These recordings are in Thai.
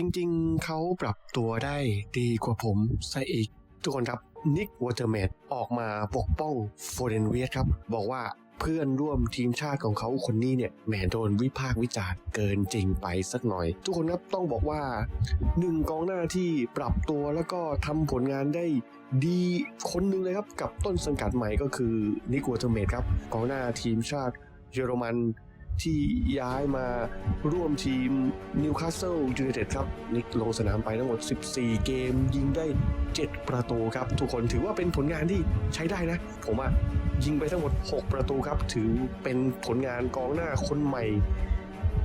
จริงๆ เขาปรับตัวได้ดีกว่าผมซะอีก ทุกคนครับนิกวอเตอร์แมดออกมาปกป้องโฟเดนเวียสครับ บอกว่าเพื่อนร่วมทีมชาติของเขาคนนี้เนี่ยแหมโดนวิพากษ์วิจารณ์เกินจริงไปสักหน่อย ทุกคนครับต้องบอกว่าหนึ่งกองหน้าที่ปรับตัวแล้วก็ทำผลงานได้ดีคนหนึ่งเลยครับ กับต้นสังกัดใหม่ก็คือนิกวอเตอร์แมดครับกองหน้าทีมชาติเยอรมัน ที่ย้ายมาร่วมทีมนิวคาสเซิลยูไนเต็ดครับนิกลงสนามไปทั้งหมด 14 เกม ยิงได้ 7 ประตูครับ ทุกคนถือว่าเป็นผลงานที่ใช้ได้นะ ผมอะยิงไปทั้งหมด 6 ประตูครับ ถือเป็นผลงานกองหน้าคนใหม่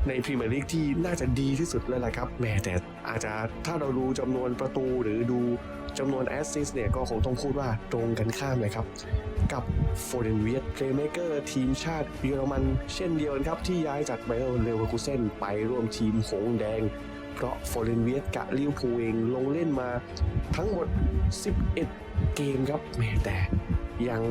ในพรีเมียร์ลีกที่น่าจะดีที่สุดแล้วแหละครับแหมแต่อาจจะถ้าเราดูจำนวนประตูหรือดูจำนวนแอสซิสเนี่ยก็คงต้องพูดว่าตรงกันข้ามเลยครับ กับโฟเดนเวียตเพลย์เมเกอร์ทีมชาติเยอรมันเช่นเดียวกันครับ ที่ย้ายจากไบเออร์เลเวอร์คูเซนไปร่วมทีมหงส์แดง เพราะโฟเดนเวียตกับลิวพูเองลงเล่นมาทั้งหมด 11 เกมครับแม้แต่ยัง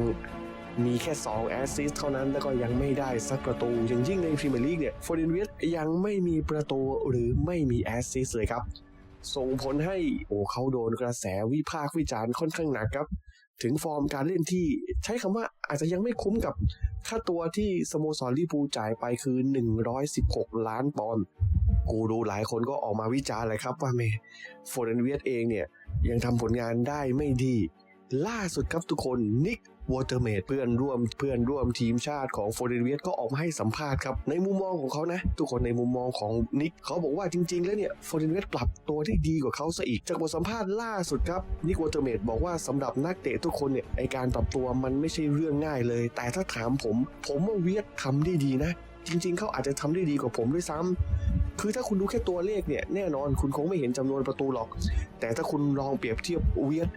มีแค่ 2 แอสซิสต์เท่านั้นแล้วก็ยังไม่ได้สักประตูอย่างยิ่งในพรีเมียร์ลีกเนี่ยโฟเดนเวียตยังไม่มีประตูหรือไม่มีแอสซิสต์เลยครับส่งผลให้โอ้เขาโดนกระแสวิพากษ์วิจารณ์ค่อนข้างหนักครับ ถึงฟอร์มการเล่นที่ใช้คำว่าอาจจะยังไม่คุ้มกับค่าตัวที่สโมสรลิเวอร์พูจ่ายไปคือ 116 ล้านปอนด์กูดูหลายคนก็ออกมาวิจารณ์เลยครับว่าเมโฟเรนเวียตเองเนี่ย ยังทำผลงานได้ไม่ดี ล่าสุดครับทุกคนนิก วอเตอร์เมดเพื่อนร่วมเพื่อนร่วมทีมชาติของโฟเรนเวียตก็ออกมาให้สัมภาษณ์ครับ ในมุมมองของเขานะ ทุกคนในมุมมองของนิกเขาบอกว่าจริง ๆ แล้วเนี่ยโฟเรนเวียตปรับตัวได้ดีกว่าเขาซะอีก จากบทสัมภาษณ์ล่าสุดครับนิกวอเตอร์เมดบอกว่าสำหรับนักเตะทุกคนเนี่ยไอการปรับตัวมันไม่ใช่เรื่องง่ายเลย แต่ถ้าถามผม ผมว่าเวียตทำได้ดีนะ จริง ๆเขาอาจจะทำได้ดีกว่าผมด้วยซ้ำคือถ้าคุณดูแค่ตัวเลขเนี่ยแน่นอนคุณคงไม่เห็นจำนวนประตูหรอก แต่ถ้าคุณลองเปรียบเทียบเวียด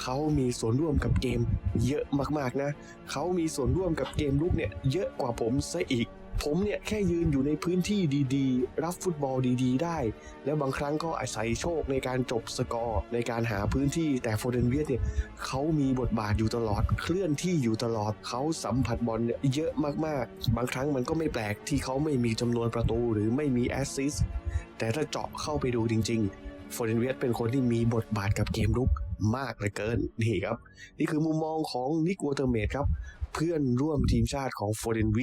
เขามีส่วนร่วมกับเกมเยอะมากๆนะ เขามีส่วนร่วมกับเกมลุกเนี่ยเยอะกว่าผมซะอีก ผมเนี่ยแค่ยืนอยู่ในพื้นที่ดีๆ รับฟุตบอลดีๆ ได้ แล้วบางครั้งก็อาศัยโชคในการจบสกอร์ในการหาพื้นที่แต่โฟเดนเวียดเนี่ยเขามีบทบาทอยู่ตลอด เคลื่อนที่อยู่ตลอดเขาสัมผัสบอลเนี่ยเยอะมากๆ บางครั้งมันก็ไม่แปลกที่เขาไม่มีจำนวนประตูหรือไม่มีแอสซิสต์แต่ถ้าเจาะเข้าไปดูจริง ๆ โฟเดนเวียตเป็นคนที่มีบทบาทกับเกมรุก มากเหลือเกินนี่ครับ นี่คือมุมมองของนิกวอเตอร์เมดครับ เพื่อนร่วมทีมชาติของโฟเดนเวีย